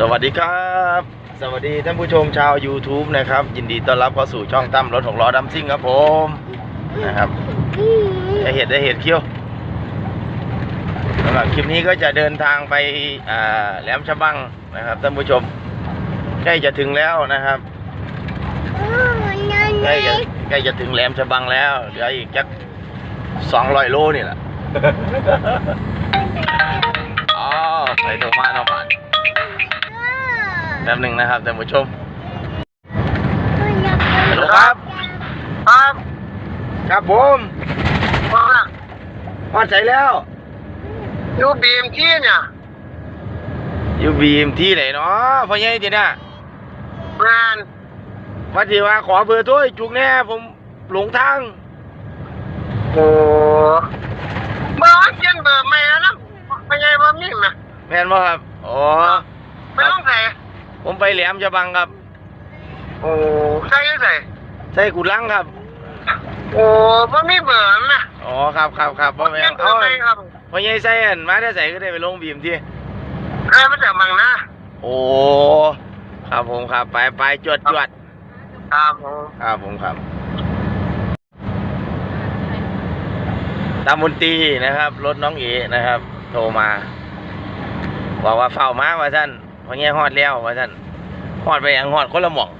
สวัสดีครับ สวัสดีท่านผู้ชมชาว YouTube นะครับ ยินดีต้อนรับเข้าสู่ช่องตั้มรถหกล้อดัมซิ่งครับผมนะครับได้เห็ดได้เห็ดเคี้ยวสำหรับคลิปนี้ก็จะเดินทางไปอ่าแหลมฉบังนะครับท่านผู้ชมใกล้จะถึงแล้วนะครับใกล้จะใกล้จะถึงแหลมฉบังแล้วเหลืออีกจักสองร้อยโลนี่แหละอ๋อไปตรงมาเนาะบ้าน แป๊บหนึ่งนะครับท่านผู้ชมฮัลโหลครับ ครับ ครับผมว่าพอใจแล้วอยู่บีมที่เนี่ยอยู่บีมที่ไหนเนาะพ่อใหญ่จีน่ะงานว่าจีว่าขอเบอร์โทรให้จุกแน่ผมหลงทางโอ้เบอร์เขียนเบอร์ไม่แล้วนะไม่ใช่เบอร์มีไหมแม่นบ่ครับอ๋อไม่ต้องใส่ ผมไปแหลมฉบังครับ โอ้ใส่ใส่ใส่กุลังครับ โอ้บ่มีเบอร์นะอ๋อครับครับครับพ่อแม่เขียนเบอเอาร์ไม่ครับพ่อใหญ่ใส่อันมาได้ใส่ก็ได้ไปลงบีมที่ใครมาจากบางนาโอ้ครับผมครับไปไปจวดจวดครับผมครับผมครับตามมนตรีนะครับ รถน้องเอนะครับ โทรมาบอกว่าเฝ้ามาว่าท่าน พอแง่ฮอดแล้วว่าท่านฮอดไปยังฮอดคนละหม่อง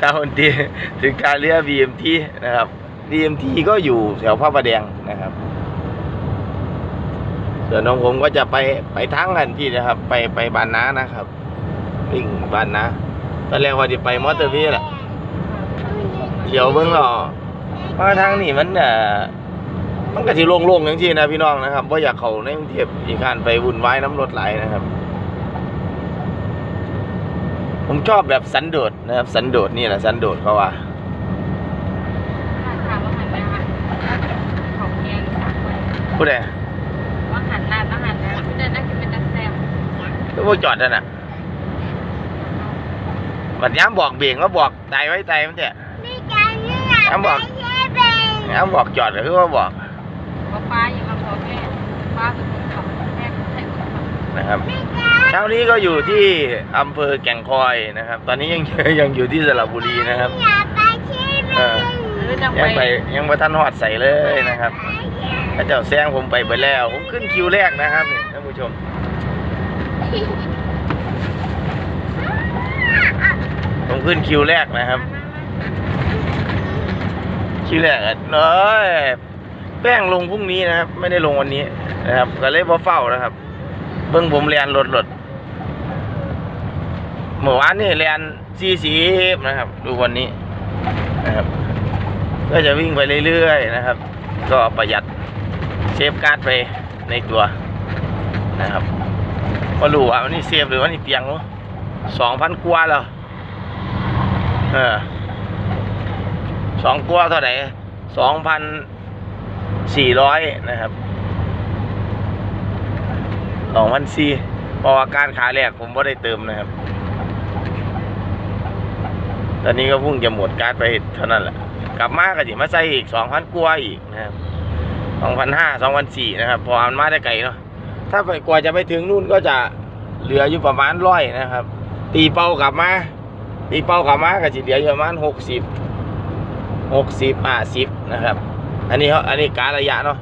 ตามมนตรีถึงการเรือ BMT นะครับ BMT ก็อยู่แถวพระประแดงนะครับส่วนน้องผมก็จะไปไปทางกันที่นะครับ ไปไปบานนานะครับวิ่งบ้านนะตอนแรกว่าจะไปมอเตอร์เวย์แหละเดี๋ยวเบิ่งหรอเพราะทางนี้มันเอ่อ มันก็สิโล่งๆอย่างที่นะพี่น้องนะครับว่าอยากเข้าในกรุงเทพอีกการไปวุ่นวายน้ำรถไหลนะครับ ผมชอบแบบสันโดษนะครับ สันโดษนี่แหละสันโดษเขาว่าถามว่าหันไปหันของเพียงสามคนผู้ใดว่าหันหน้าต้องหันแล้วเดินนั่งกินเป็นตะแซมก็พวกจอดนั่นน่ะบัดย้ำบอกเบี่ยงก็บอกตายไว้ตายมันเถอะย้ำบอกย้ำบอกจอดก็คือว่าบอก ว่าป้าอยู่กับพ่อแม่ป้าเป็นคนขับแม่ใช่คนขับนะครับเช้านี้ก็อยู่ที่อำเภอแก่งคอยนะครับ ตอนนี้ยังยังอยู่ที่สระบุรีนะครับเออหรือจะยังไปไปยังมาทันหอดใส่เลยนะครับพระเจ้าแซงผมไปไปแล้ว ผมขึ้นคิวแรกนะครับนี่ท่านผู้ชมผมขึ้นคิวแรกนะครับ คิวแรกอะเอ้ย แป้งลงพรุ่งนี้นะครับ ไม่ได้ลงวันนี้นะครับก็เลยพอเฝ้านะครับ เบิ่งผมเรียนรถรถเมื่อวานนี่เรียนสี่สีนะครับ ดูวันนี้นะครับ ก็จะวิ่งไปเรื่อยๆนะครับ ก็ประหยัดเซฟการ์ดไปในตัวนะครับก็รู้ว่าวันนี้เซฟหรือว่านี่เปียงเนาะสองพันกว่าแล้วเออสองกว่าเท่าไหร่สองพัน สี่ร้อยนะครับสองพันสี่เพราะว่าการขาแรกผมไม่ได้เติมนะครับ ตอนนี้ก็พุ่งจะหมดการไปเท่านั้นแหละ กลับมาก็สิมาใส่อีกสองพันกว่าอีกนะครับสองพันห้าสองพันสี่นะครับ พอมันมาได้ไกลเนาะ ถ้าไปกว่าจะไปถึงนู่นก็จะเหลืออยู่ประมาณร้อยนะครับ ตีเป้ากลับมาตีเป้ากลับมาก็จะเหลืออยู่ประมาณหกสิบหกสิบห้าสิบนะครับ อันนี้เขาอันนี้การระยะเนาะ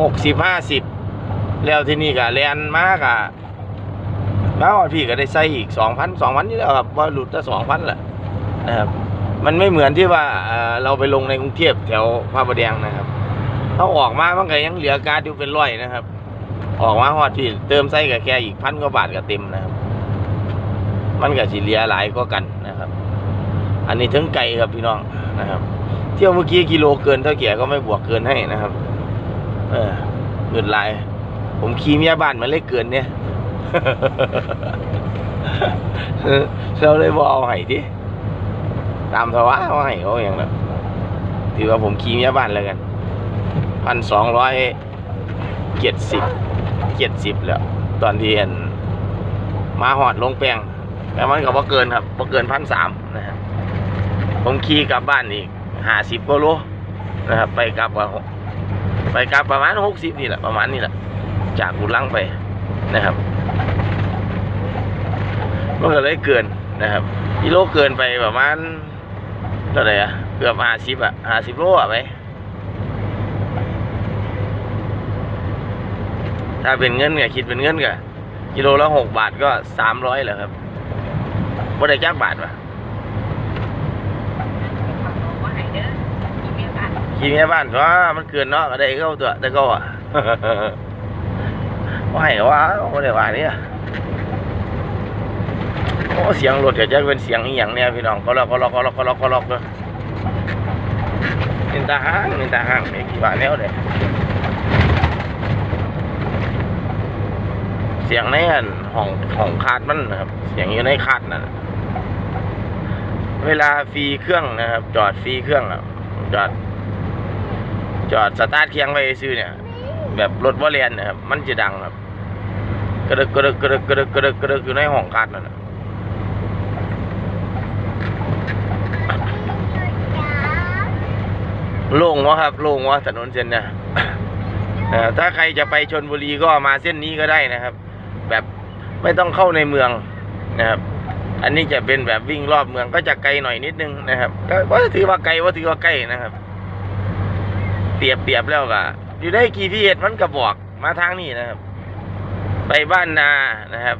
หกสิบห้าสิบแล้วที่นี่ก็แลนมากอะมาว่าพี่ก็ได้ใส่อีกสองพันสองพันนี่แล้วครับว่าหลุดได้สองพันแหละนะครับมันไม่เหมือนที่ว่าเราไปลงในกรุงเทพแถวพระประแดงนะครับเขาออกมามันก็ยังเหลือการ์ดอยู่เป็นร้อยนะครับ ออกมาฮอดที่เติมไส้กับแค่อีกพันกว่าบาทก็เต็มนะครับ มันก็สิเหลือหลายก็กันนะครับ อันนี้ถึงไก่ครับพี่น้องนะครับ ที่ยวเมื่อกี้กิโลเกินเท่าแก่ก็ไม่บวกเกินให้นะครับ เออเงินลาย ผมขี่เมียบ้านมันเลยเกินเนี่ยเราเลยบอกเอาให้ดิตามสวะว่าให้เขาอย่างนั้นถือว่าผมขี่เมียบ้านแล้วกันพันสองร้อยเจ็ดสิบเจ็ดสิบแล้ว ตอนที่เห็นมาหอดลงแปลงแต่มันก็บ่เกินครับบ่เกินพันสามนะฮะผมขี่กลับบ้านอีก ห้าสิบกิโลนะครับ ไปกลับว่าไปกลับประมาณหกสิบนี่แหละประมาณนี้แหละ จากกุลังไปนะครับมันก็เลยเกินนะครับกิโลเกินไปประมาณเท่าไหร่อะเกือบห้าสิบอะห้าสิบโลอะไปถ้าเป็นเงินก็คิดเป็นเงินก็กิโลละหกบาทก็สามร้อยแหละครับบ่ได้จักบาทวะ ว่าหายเด้ออีเมล อ่านขี่แม่บ้านเพราะว่ามันเกินเนาะก็ได้เข้าตัวแต่ก็อะว่าให้ว่าบ่ได้ว่าเนี่ยโอ้เสียงรถก็จะเป็นเสียงอีหยังเนี่ยพี่น้องก็ล็อกก็ล็อกก็ล็อกก็ล็อกก็ล็อกเลยนินตาห้างนินตาห้างไอ้กี่บาทแล้วเด้เสียงในอันห้องห้องคาดมันนะครับ เสียงอยู่ในคาดนั่นน่ะเวลาฟรีเครื่องนะครับ จอดฟรีเครื่องอะจอด จอดสตาร์ทเคียงไว้ซื้อเนี่ย แบบรถว่าเรียนนะครับมันจะดังครับกระดึกกระดึกกระดึกกระดึกกระดึกกระดึกอยู่ในห้องคาดนั่นนะโล่งวะครับโล่งวะถนนเส้นเนี่ยถ้าใครจะไปชนบุรีก็มาเส้นนี้ก็ได้นะครับ แบบไม่ต้องเข้าในเมืองนะครับ อันนี้จะเป็นแบบวิ่งรอบเมืองก็จะไกลหน่อยนิดนึงนะครับก็ถือว่าไกลว่าถือว่าใกล้นะครับ รียบเปรียบแล้วก็อยู่ได้กี่พีเอ็ดมันก็บอกมาทางนี้นะครับ ไปบ้านนานะครับ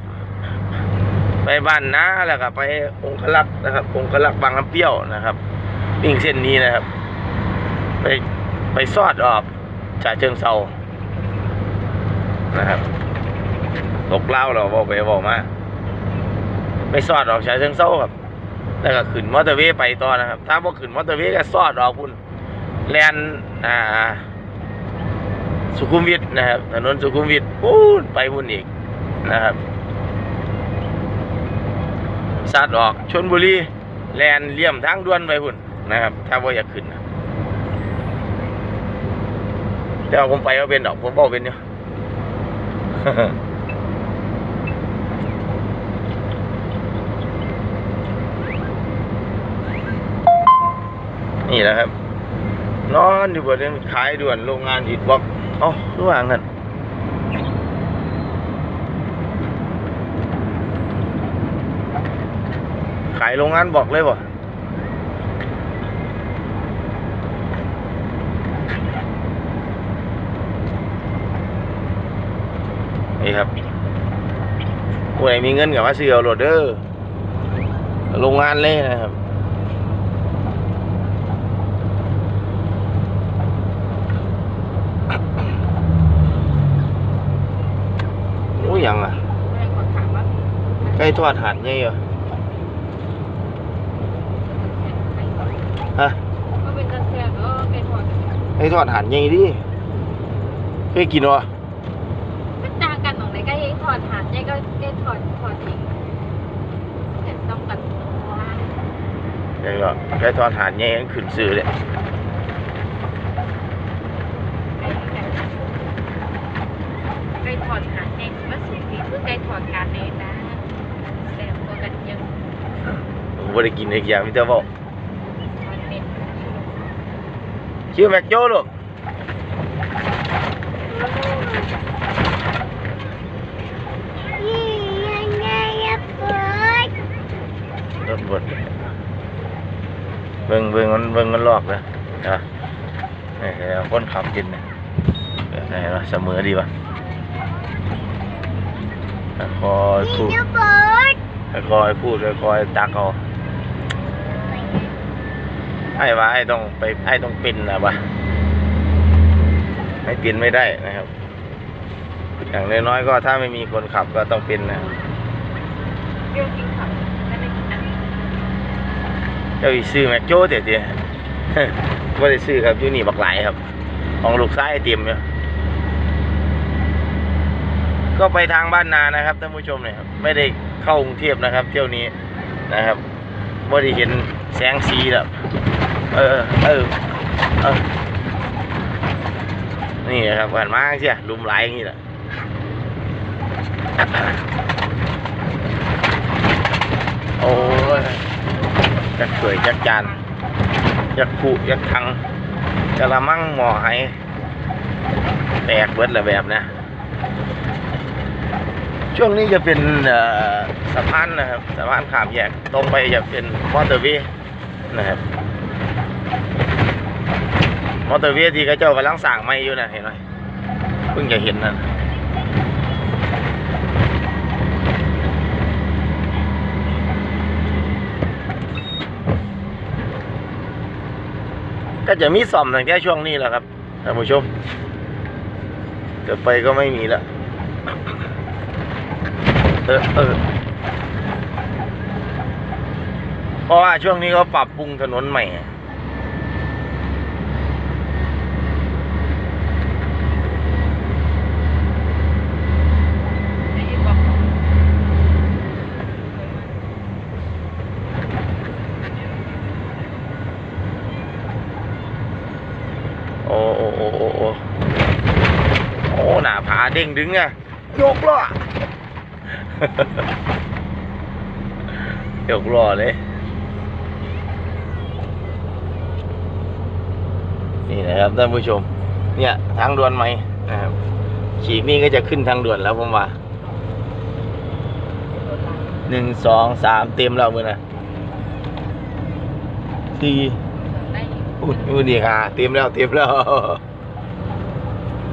ไปบ้านนาแล้วก็ไปองคลักษ์นะครับ องคลักษ์บางน้ำเปรี้ยวนะครับวิ่งเส้นนี้นะครับ ไปไปซอดออกจากเชิงเซานะครับตกเล่าเราบอกไปบอกมาไปซอดออกจากเชิงเซาครับแล้วก็ขึ้นมอเตอร์เวย์ไปต่อนะครับ ถ้าพอขึ้นมอเตอร์เวย์ก็ซอดออกพุ่น แลนอ่า สุขุมวิทนะครับถนนสุขุมวิทพูนไปพุ่นอีกนะครับสัดออกชนบุรีแลนเลี่ยมทางด่วนไปพุ่นนะครับ ถ้าว่าอยากขึ้นนะแต่ว่าผมไปว่าเป็นดอกผมบอกเป็นอยู่ยนี่แหละครับ นอนอยู่บนนั้นขายด่วนโรงงานอิฐบล็อกเอ้าระหว่างนั้นขายโรงงานบอกเลยบ่นี่ครับผู้ใดมีเงินกับว่าซื้อเอาโหลดเด้อโรงงานเลยนะครับ โอ้ยยังอะ แม่คนถามว่า ใก ล้ทอดหันไงเหรอฮะก็เป็นตะเสียก็เป็นหัวใกล้ทอดหันไงดิเคยกินวะก็จางกันตรงไหนก็ให้ถอดหาดเนี่ยก็ได้ถอดถอดทิ้งแต่ต้องกันว่าเดี๋ยวก็ใกล้ทอดหันไงขึ้นซื้อเลย ไก่ถอดหาดเนี่ยว่าสูงดีคือไก่ถอดการเลยนะแต่ตัวกันยัง ผมไม่ได้กินเลยอย่างมิเตอร์บอกมันเป็นชื่อแม็กโจ้ลูกยังไงอะเปิดรถบดเบิ่งเบิ่งมันเบิ่งมันลอกเลยนะนี่เห็นไหมคนขับกินเนี่ยนี่เห็นไหมเสมอดีป่ะคอยพูดจะเปิดคอยพูดคอยตักเอา ให้ว่าให้ต้องไปให้ต้องเป็นนะวะให้เป็นไม่ได้นะครับ อย่างน้อยๆก็ถ้าไม่มีคนขับก็ต้องเป็นนะเรื่องจริงค่ะไม่ได้กินอันนี้เจ้าอีซื้อแม็กโจ้เดี๋ยวเดี๋ยวไม่ได้ซื้อครับอยู่นี่บักหลายครับ ของลูกซ้ายเตรียมอยู่ก็ไปทางบ้านนานะครับท่านผู้ชมเนี่ยครับไม่ได้เข้ากรุงเทพนะครับ เที่ยวนี้นะครับไม่ได้เห็นแสงสีแล้ว เออเออเออนี่ครับผ่านมาเชียลุมไหลายอย่างนี้แหละโอ้ยจักสวยจักจานจักขู่จักทังกะละมังหมอไหแตกเบิดละแบบนะ ช่วงนี้จะเป็นสะพานนะครับสะพานขามแยกตรงไปจะเป็นมอเตอร์เวย์นะครับ มอเตอร์เวย์ที่เขาเจ้ากำลังสร้างใหม่อยู่นะเห็นไหมเพิ่งจะเห็นนั่นก็จะมีซ่อมตั้งแต่ช่วงนี้แหละครับท่านผู้ชมเดี๋ยวไปก็ไม่มีแล้วเออเออเพราะว่าช่วงนี้เขาปรับปรุงถนนใหม่ ได้ยินบอก โอ้โอ้โอ้โอ้โอ้โอ้หน้าผาเด้งดึงอะยกล้อยกล้อเลย นี่นะครับท่านผู้ชม เนี่ยทางด่วนใหม่นะครับฉีกนี่ก็จะขึ้นทางด่วนแล้วผมว่าหนึ่งสองสามเต็มแล้วมือนะสี่อุ้ยอุ้ยนี่ค่ะ เต็มแล้วเต็มแล้ว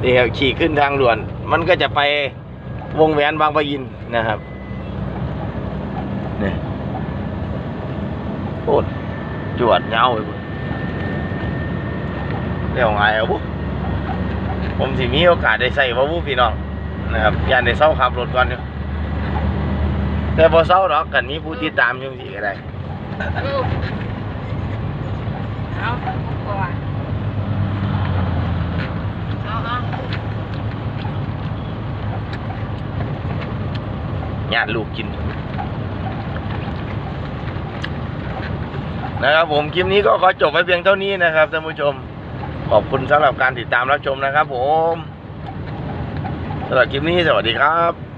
นี่ครับขี่ขึ้นทางด่วน มันก็จะไปวงแหวนบางปะอินนะครับนี่โคตรจวดเงาไปหมดเรียว่าไงเอาบุผมสิมีโอกาสได้ใส่ว่าบุพี่น้องนะครับยานได้เศร้าขับรถก่อนอยู่แต่พอเศร้าหรอกกันมีผู้ติดตามยุ่จังสิก็ได้เอาก่อนเอาเอา ญาติลูกกิน นะครับผมคลิปนี้ก็ขอจบไว้เพียงเท่านี้นะครับท่านผู้ชม ขอบคุณสำหรับการติดตามรับชมนะครับ ผมสำหรับคลิปนี้สวัสดีครับ